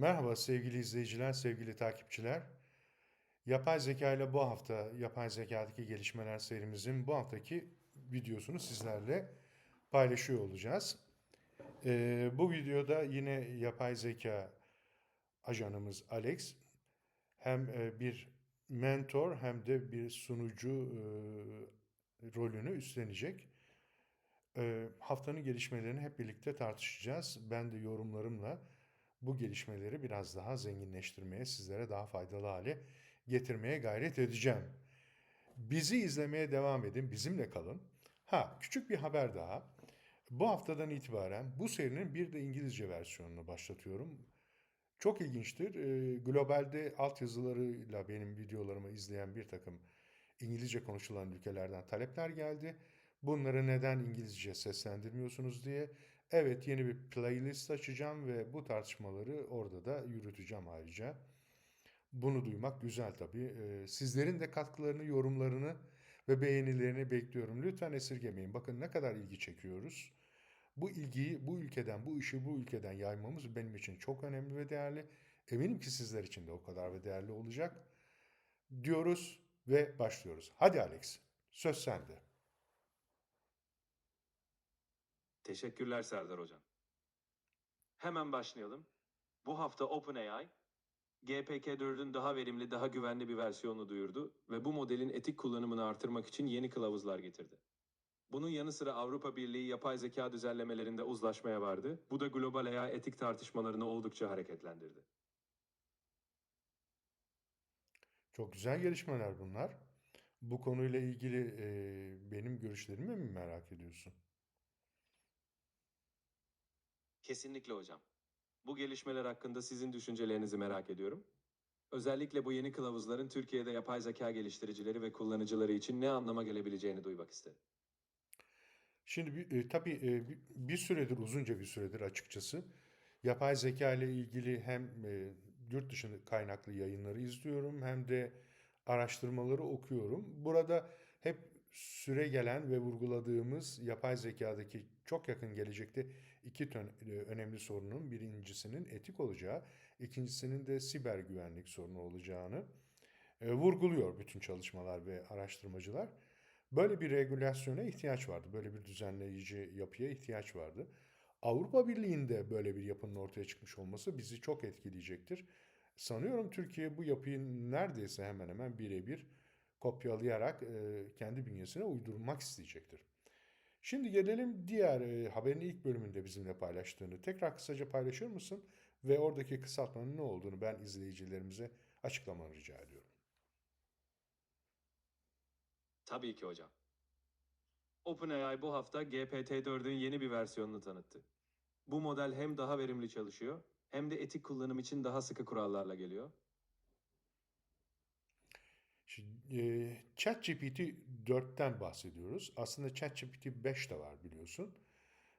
Merhaba sevgili izleyiciler, sevgili takipçiler. Yapay zeka ile bu hafta yapay zekadaki gelişmeler serimizin bu haftaki videosunu sizlerle paylaşıyor olacağız. Ee, bu videoda yine yapay zeka ajanımız Alex hem e, bir mentor hem de bir sunucu e, rolünü üstlenecek. E, haftanın gelişmelerini hep birlikte tartışacağız. Ben de yorumlarımla bu gelişmeleri biraz daha zenginleştirmeye, sizlere daha faydalı hale getirmeye gayret edeceğim. Bizi izlemeye devam edin, bizimle kalın. Ha, küçük bir haber daha. Bu haftadan itibaren bu serinin bir de İngilizce versiyonunu başlatıyorum. Çok ilginçtir. Ee, globalde altyazılarıyla benim videolarımı izleyen bir takım İngilizce konuşulan ülkelerden talepler geldi. Bunları neden İngilizce seslendirmiyorsunuz diye. Evet yeni bir playlist açacağım ve bu tartışmaları orada da yürüteceğim ayrıca. Bunu duymak güzel tabii. Ee, sizlerin de katkılarını, yorumlarını ve beğenilerini bekliyorum. Lütfen esirgemeyin. Bakın ne kadar ilgi çekiyoruz. Bu ilgiyi bu ülkeden, bu işi bu ülkeden yaymamız benim için çok önemli ve değerli. Eminim ki sizler için de o kadar ve değerli olacak. Diyoruz ve başlıyoruz. Hadi Alex, söz sende. Teşekkürler Serdar Hocam. Hemen başlayalım. Bu hafta OpenAI, GPT-4'ün daha verimli, daha güvenli bir versiyonunu duyurdu ve bu modelin etik kullanımını artırmak için yeni kılavuzlar getirdi. Bunun yanı sıra Avrupa Birliği yapay zeka düzenlemelerinde uzlaşmaya vardı. Bu da global AI etik tartışmalarını oldukça hareketlendirdi. Çok güzel gelişmeler bunlar. Bu konuyla ilgili e, benim görüşlerimi mi merak ediyorsun? Kesinlikle hocam. Bu gelişmeler hakkında sizin düşüncelerinizi merak ediyorum. Özellikle bu yeni kılavuzların Türkiye'de yapay zeka geliştiricileri ve kullanıcıları için ne anlama gelebileceğini duymak istedim. Şimdi e, tabii e, bir süredir, uzunca bir süredir açıkçası yapay zeka ile ilgili hem e, yurt dışı kaynaklı yayınları izliyorum hem de araştırmaları okuyorum. Burada hep süre gelen ve vurguladığımız yapay zekadaki çok yakın gelecekte iki e, önemli sorunun birincisinin etik olacağı, ikincisinin de siber güvenlik sorunu olacağını e, vurguluyor bütün çalışmalar ve araştırmacılar. Böyle bir regülasyona ihtiyaç vardı. Böyle bir düzenleyici yapıya ihtiyaç vardı. Avrupa Birliği'nde böyle bir yapının ortaya çıkmış olması bizi çok etkileyecektir. Sanıyorum Türkiye bu yapıyı neredeyse hemen hemen birebir kopyalayarak e, kendi bünyesine uydurmak isteyecektir. Şimdi gelelim diğer e, haberin ilk bölümünde bizimle paylaştığını. Tekrar kısaca paylaşır mısın? Ve oradaki kısaltmanın ne olduğunu ben izleyicilerimize açıklamanı rica ediyorum. Tabii ki hocam. OpenAI bu hafta GPT-4'ün yeni bir versiyonunu tanıttı. Bu model hem daha verimli çalışıyor hem de etik kullanım için daha sıkı kurallarla geliyor. Şimdi, e, ChatGPT 4'ten bahsediyoruz. Aslında ChatGPT 5 de var biliyorsun.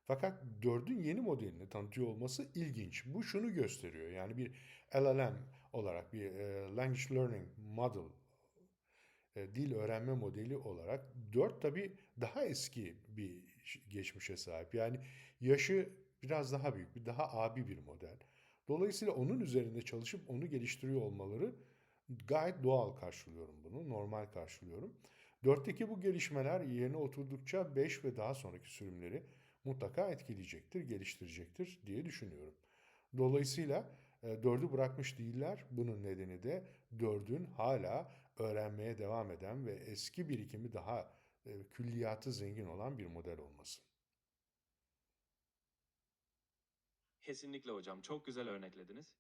Fakat 4'ün yeni modelini tanıtıyor olması ilginç. Bu şunu gösteriyor. Yani bir LLM olarak bir e, Language Learning Model e, dil öğrenme modeli olarak 4 tabii daha eski bir geçmişe sahip. Yani yaşı biraz daha büyük, bir daha abi bir model. Dolayısıyla onun üzerinde çalışıp onu geliştiriyor olmaları gayet doğal karşılıyorum bunu, normal karşılıyorum. 4'teki bu gelişmeler yerine oturdukça 5 ve daha sonraki sürümleri mutlaka etkileyecektir, geliştirecektir diye düşünüyorum. Dolayısıyla e, dördü bırakmış değiller. Bunun nedeni de dördün hala öğrenmeye devam eden ve eski birikimi daha e, külliyatı zengin olan bir model olması. Kesinlikle hocam, çok güzel örneklediniz.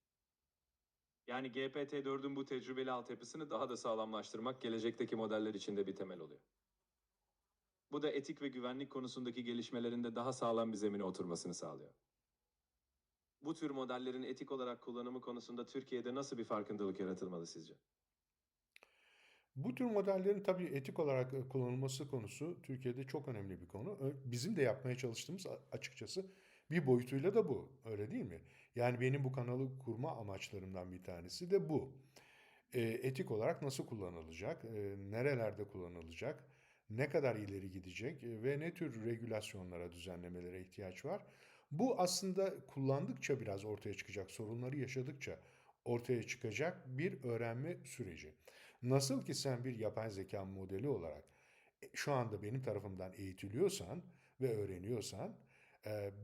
Yani GPT-4'ün bu tecrübeli altyapısını daha da sağlamlaştırmak gelecekteki modeller için de bir temel oluyor. Bu da etik ve güvenlik konusundaki gelişmelerinde daha sağlam bir zemine oturmasını sağlıyor. Bu tür modellerin etik olarak kullanımı konusunda Türkiye'de nasıl bir farkındalık yaratılmalı sizce? Bu tür modellerin tabii etik olarak e, kullanılması konusu Türkiye'de çok önemli bir konu. Bizim de yapmaya çalıştığımız açıkçası bir boyutuyla da bu. Öyle değil mi? Yani benim bu kanalı kurma amaçlarımdan bir tanesi de bu. E, etik olarak nasıl kullanılacak, e, nerelerde kullanılacak, ne kadar ileri gidecek ve ne tür regülasyonlara, düzenlemelere ihtiyaç var? Bu aslında kullandıkça biraz ortaya çıkacak, sorunları yaşadıkça ortaya çıkacak bir öğrenme süreci. Nasıl ki sen bir yapay zeka modeli olarak e, şu anda benim tarafımdan eğitiliyorsan ve öğreniyorsan,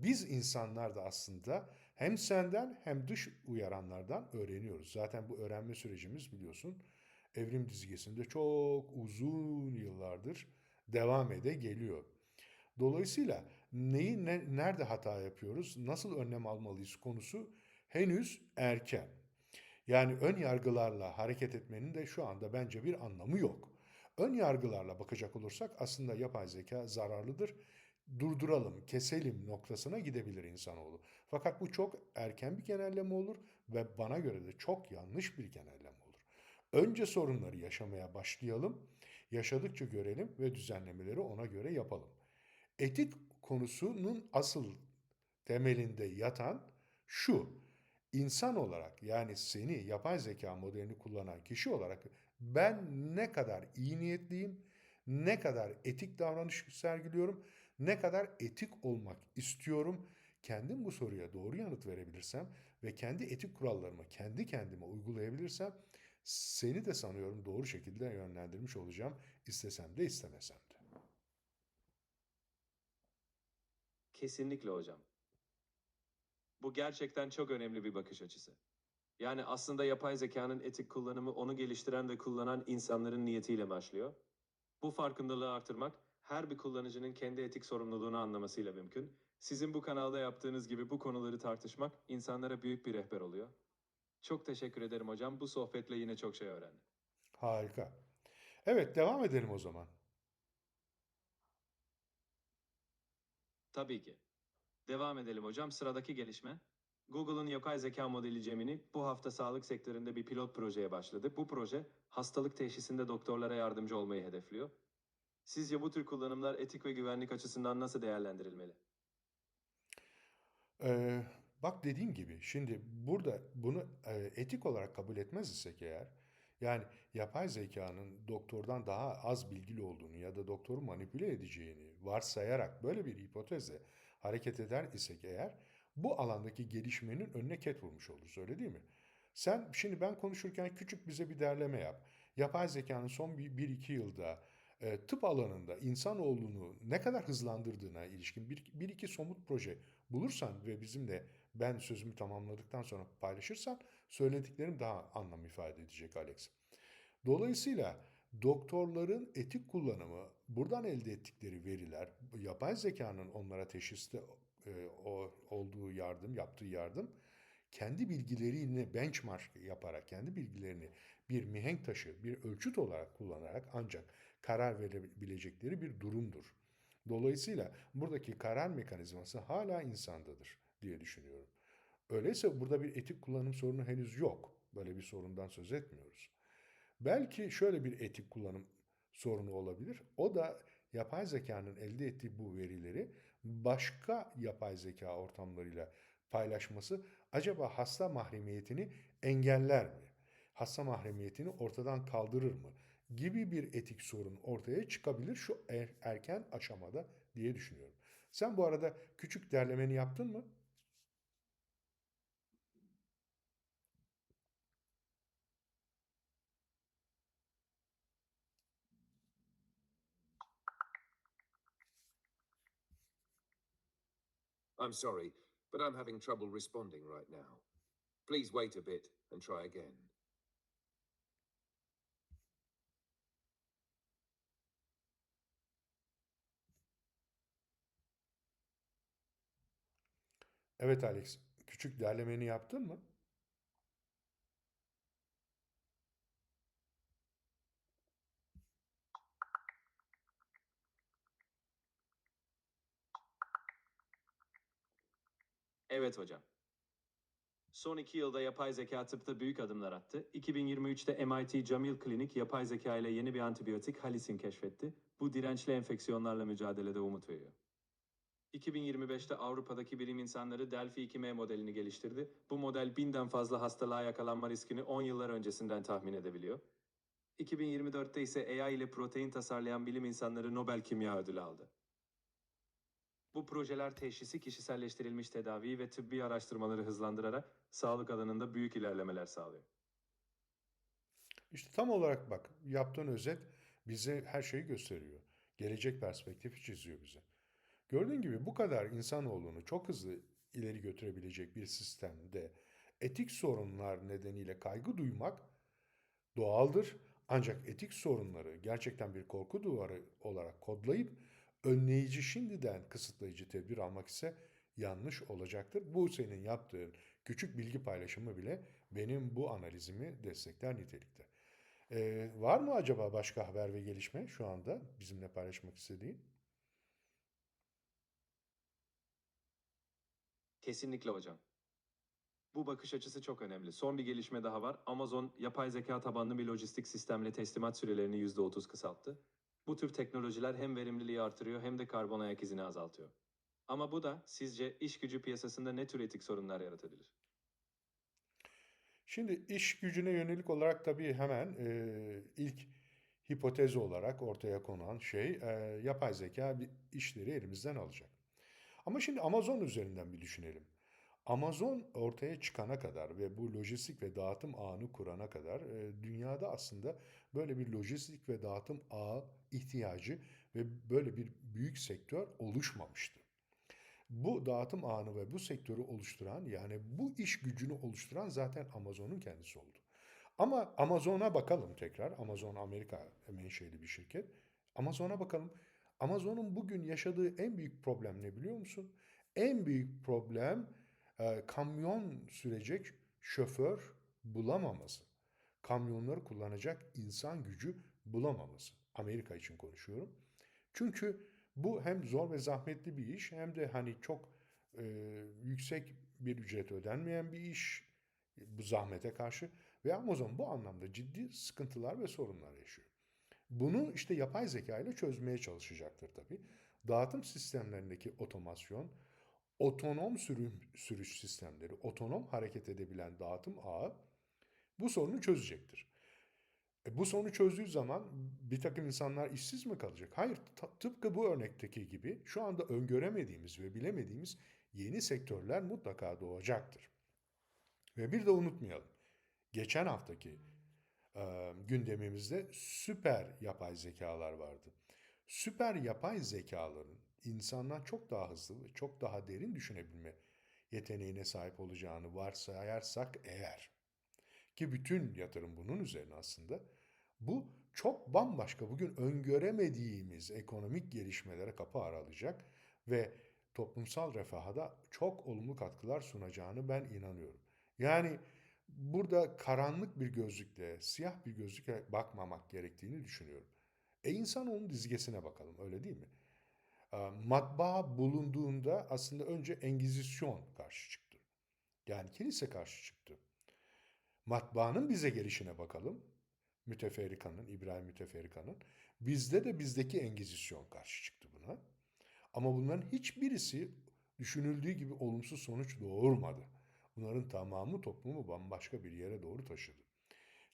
biz insanlar da aslında hem senden hem dış uyaranlardan öğreniyoruz. Zaten bu öğrenme sürecimiz biliyorsun evrim dizgesinde çok uzun yıllardır devam ede geliyor. Dolayısıyla neyi ne- nerede hata yapıyoruz, nasıl önlem almalıyız konusu henüz erken. Yani ön yargılarla hareket etmenin de şu anda bence bir anlamı yok. Ön yargılarla bakacak olursak aslında yapay zeka zararlıdır. Durduralım, keselim noktasına gidebilir insanoğlu. Fakat bu çok erken bir genelleme olur ve bana göre de çok yanlış bir genelleme olur. Önce sorunları yaşamaya başlayalım, yaşadıkça görelim ve düzenlemeleri ona göre yapalım. Etik konusunun asıl temelinde yatan şu. İnsan olarak yani seni yapay zeka modelini kullanan kişi olarak ben ne kadar iyi niyetliyim, ne kadar etik davranış sergiliyorum, ne kadar etik olmak istiyorum. Kendim bu soruya doğru yanıt verebilirsem ve kendi etik kurallarımı kendi kendime uygulayabilirsem seni de sanıyorum doğru şekilde yönlendirmiş olacağım istesem de istemesem de. Kesinlikle hocam. Bu gerçekten çok önemli bir bakış açısı. Yani aslında yapay zekanın etik kullanımı onu geliştiren ve kullanan insanların niyetiyle başlıyor. Bu farkındalığı artırmak her bir kullanıcının kendi etik sorumluluğunu anlamasıyla mümkün. Sizin bu kanalda yaptığınız gibi bu konuları tartışmak insanlara büyük bir rehber oluyor. Çok teşekkür ederim hocam. Bu sohbetle yine çok şey öğrendim. Harika. Evet devam edelim o zaman. Tabii ki. Devam edelim hocam. Sıradaki gelişme. Google'ın yapay zeka modeli Gemini bu hafta sağlık sektöründe bir pilot projeye başladı. Bu proje hastalık teşhisinde doktorlara yardımcı olmayı hedefliyor. Sizce bu tür kullanımlar etik ve güvenlik açısından nasıl değerlendirilmeli? Ee, bak dediğim gibi şimdi burada bunu e, etik olarak kabul etmez isek eğer yani yapay zekanın doktordan daha az bilgili olduğunu ya da doktoru manipüle edeceğini varsayarak böyle bir hipotezle hareket eder isek eğer bu alandaki gelişmenin önüne ket vurmuş oluruz öyle değil mi? Sen şimdi ben konuşurken küçük bize bir derleme yap. Yapay zekanın son bir, bir iki yılda tıp alanında insanoğlunu ne kadar hızlandırdığına ilişkin bir, bir iki somut proje bulursan ve bizimle ben sözümü tamamladıktan sonra paylaşırsan söylediklerim daha anlam ifade edecek Alex. Dolayısıyla doktorların etik kullanımı, buradan elde ettikleri veriler, yapay zekanın onlara teşhiste e, o, olduğu yardım, yaptığı yardım, kendi bilgilerini benchmark yaparak, kendi bilgilerini bir mihenk taşı, bir ölçüt olarak kullanarak ancak karar verebilecekleri bir durumdur. Dolayısıyla buradaki karar mekanizması hala insandadır diye düşünüyorum. Öyleyse burada bir etik kullanım sorunu henüz yok. Böyle bir sorundan söz etmiyoruz. Belki şöyle bir etik kullanım sorunu olabilir. O da yapay zekanın elde ettiği bu verileri başka yapay zeka ortamlarıyla paylaşması acaba hasta mahremiyetini engeller mi? Hasta mahremiyetini ortadan kaldırır mı? Gibi bir etik sorun ortaya çıkabilir şu er- erken aşamada diye düşünüyorum. Sen bu arada küçük derlemeni yaptın mı? I'm sorry, but I'm having trouble responding right now. Please wait a bit and try again. Evet Alex, küçük derlemeni yaptın mı? Evet hocam. Son iki yılda yapay zeka tıpta büyük adımlar attı. 2023'te MIT Jamil Clinic yapay zeka ile yeni bir antibiyotik halisin keşfetti. Bu dirençli enfeksiyonlarla mücadelede umut veriyor. 2025'te Avrupa'daki bilim insanları Delphi 2M modelini geliştirdi. Bu model binden fazla hastalığa yakalanma riskini 10 yıllar öncesinden tahmin edebiliyor. 2024'te ise AI ile protein tasarlayan bilim insanları Nobel Kimya Ödülü aldı. Bu projeler teşhisi kişiselleştirilmiş tedaviyi ve tıbbi araştırmaları hızlandırarak sağlık alanında büyük ilerlemeler sağlıyor. İşte tam olarak bak yaptığın özet bize her şeyi gösteriyor. Gelecek perspektifi çiziyor bize. Gördüğün gibi bu kadar insanoğlunu çok hızlı ileri götürebilecek bir sistemde etik sorunlar nedeniyle kaygı duymak doğaldır. Ancak etik sorunları gerçekten bir korku duvarı olarak kodlayıp önleyici şimdiden kısıtlayıcı tedbir almak ise yanlış olacaktır. Bu senin yaptığın küçük bilgi paylaşımı bile benim bu analizimi destekler nitelikte. Ee, var mı acaba başka haber ve gelişme şu anda bizimle paylaşmak istediğin? Kesinlikle hocam. Bu bakış açısı çok önemli. Son bir gelişme daha var. Amazon yapay zeka tabanlı bir lojistik sistemle teslimat sürelerini %30 kısalttı. Bu tür teknolojiler hem verimliliği artırıyor hem de karbon ayak izini azaltıyor. Ama bu da sizce iş gücü piyasasında ne tür etik sorunlar yaratabilir? Şimdi iş gücüne yönelik olarak tabii hemen e, ilk hipotez olarak ortaya konan şey e, yapay zeka bir işleri elimizden alacak. Ama şimdi Amazon üzerinden bir düşünelim. Amazon ortaya çıkana kadar ve bu lojistik ve dağıtım ağını kurana kadar e, dünyada aslında böyle bir lojistik ve dağıtım ağı ihtiyacı ve böyle bir büyük sektör oluşmamıştı. Bu dağıtım ağını ve bu sektörü oluşturan yani bu iş gücünü oluşturan zaten Amazon'un kendisi oldu. Ama Amazon'a bakalım tekrar. Amazon Amerika menşeli bir şirket. Amazon'a bakalım. Amazon'un bugün yaşadığı en büyük problem ne biliyor musun? En büyük problem e, kamyon sürecek şoför bulamaması. Kamyonları kullanacak insan gücü bulamaması. Amerika için konuşuyorum. Çünkü bu hem zor ve zahmetli bir iş hem de hani çok e, yüksek bir ücret ödenmeyen bir iş bu zahmete karşı ve Amazon bu anlamda ciddi sıkıntılar ve sorunlar yaşıyor. Bunu işte yapay zeka ile çözmeye çalışacaktır tabii. Dağıtım sistemlerindeki otomasyon, otonom sürüm, sürüş sistemleri, otonom hareket edebilen dağıtım ağı bu sorunu çözecektir. E, bu sorunu çözdüğü zaman bir takım insanlar işsiz mi kalacak? Hayır, tıpkı bu örnekteki gibi şu anda öngöremediğimiz ve bilemediğimiz yeni sektörler mutlaka doğacaktır. Ve bir de unutmayalım. Geçen haftaki e, gündemimizde süper yapay zekalar vardı. Süper yapay zekaların insandan çok daha hızlı ve çok daha derin düşünebilme yeteneğine sahip olacağını varsayarsak eğer ki bütün yatırım bunun üzerine aslında bu çok bambaşka bugün öngöremediğimiz ekonomik gelişmelere kapı aralayacak ve toplumsal refaha da çok olumlu katkılar sunacağını ben inanıyorum. Yani burada karanlık bir gözlükle, siyah bir gözlükle bakmamak gerektiğini düşünüyorum. E insanoğlunun dizgesine bakalım öyle değil mi? Matbaa bulunduğunda aslında önce Engizisyon karşı çıktı. Yani kilise karşı çıktı. Matbaanın bize gelişine bakalım. Müteferrikanın, İbrahim Müteferrikanın. Bizde de bizdeki Engizisyon karşı çıktı buna. Ama bunların hiçbirisi düşünüldüğü gibi olumsuz sonuç doğurmadı. Bunların tamamı toplumu bambaşka bir yere doğru taşıdı.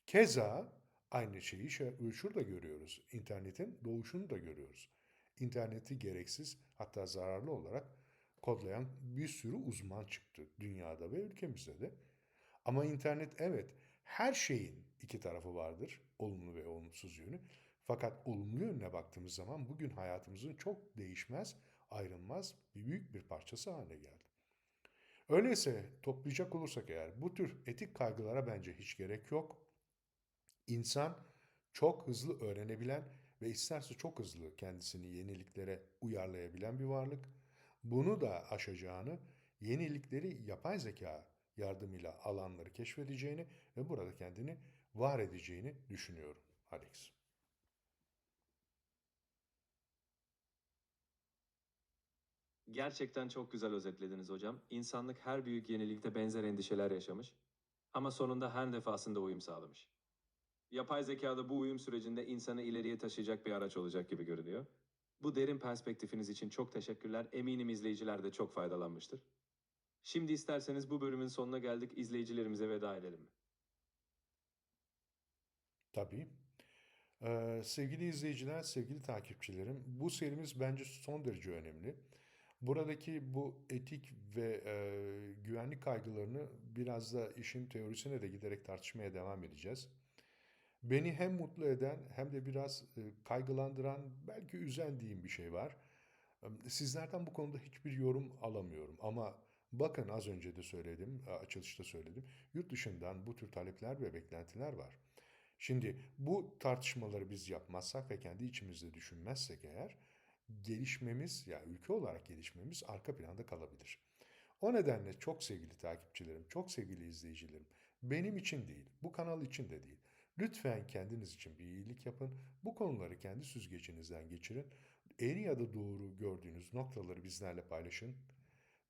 Keza aynı şeyi şurada görüyoruz. İnternetin doğuşunu da görüyoruz. İnterneti gereksiz hatta zararlı olarak kodlayan bir sürü uzman çıktı dünyada ve ülkemizde de. Ama internet evet her şeyin iki tarafı vardır. Olumlu ve olumsuz yönü. Fakat olumlu yönüne baktığımız zaman bugün hayatımızın çok değişmez, ayrılmaz bir büyük bir parçası haline geldi. Öyleyse toplayacak olursak eğer bu tür etik kaygılara bence hiç gerek yok. İnsan çok hızlı öğrenebilen ve isterse çok hızlı kendisini yeniliklere uyarlayabilen bir varlık. Bunu da aşacağını, yenilikleri yapay zeka yardımıyla alanları keşfedeceğini ve burada kendini var edeceğini düşünüyorum Alex. Gerçekten çok güzel özetlediniz hocam. İnsanlık her büyük yenilikte benzer endişeler yaşamış ama sonunda her defasında uyum sağlamış. Yapay zeka da bu uyum sürecinde insanı ileriye taşıyacak bir araç olacak gibi görünüyor. Bu derin perspektifiniz için çok teşekkürler. Eminim izleyiciler de çok faydalanmıştır. Şimdi isterseniz bu bölümün sonuna geldik. İzleyicilerimize veda edelim mi? Tabii. Ee, sevgili izleyiciler, sevgili takipçilerim, bu serimiz bence son derece önemli. Buradaki bu etik ve e, güvenlik kaygılarını biraz da işin teorisine de giderek tartışmaya devam edeceğiz. Beni hem mutlu eden hem de biraz e, kaygılandıran, belki üzen diyeyim bir şey var. Sizlerden bu konuda hiçbir yorum alamıyorum ama bakın az önce de söyledim, e, açılışta söyledim. Yurt dışından bu tür talepler ve beklentiler var. Şimdi bu tartışmaları biz yapmazsak ve kendi içimizde düşünmezsek eğer gelişmemiz ya ülke olarak gelişmemiz arka planda kalabilir. O nedenle çok sevgili takipçilerim, çok sevgili izleyicilerim, benim için değil, bu kanal için de değil. Lütfen kendiniz için bir iyilik yapın. Bu konuları kendi süzgecinizden geçirin. Eğri ya da doğru gördüğünüz noktaları bizlerle paylaşın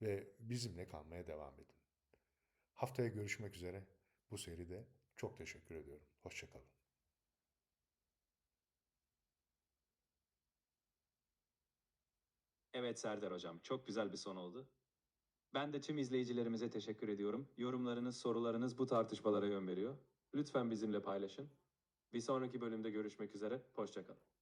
ve bizimle kalmaya devam edin. Haftaya görüşmek üzere. Bu seride çok teşekkür ediyorum. Hoşçakalın. Evet Serdar Hocam, çok güzel bir son oldu. Ben de tüm izleyicilerimize teşekkür ediyorum. Yorumlarınız, sorularınız bu tartışmalara yön veriyor. Lütfen bizimle paylaşın. Bir sonraki bölümde görüşmek üzere, hoşçakalın.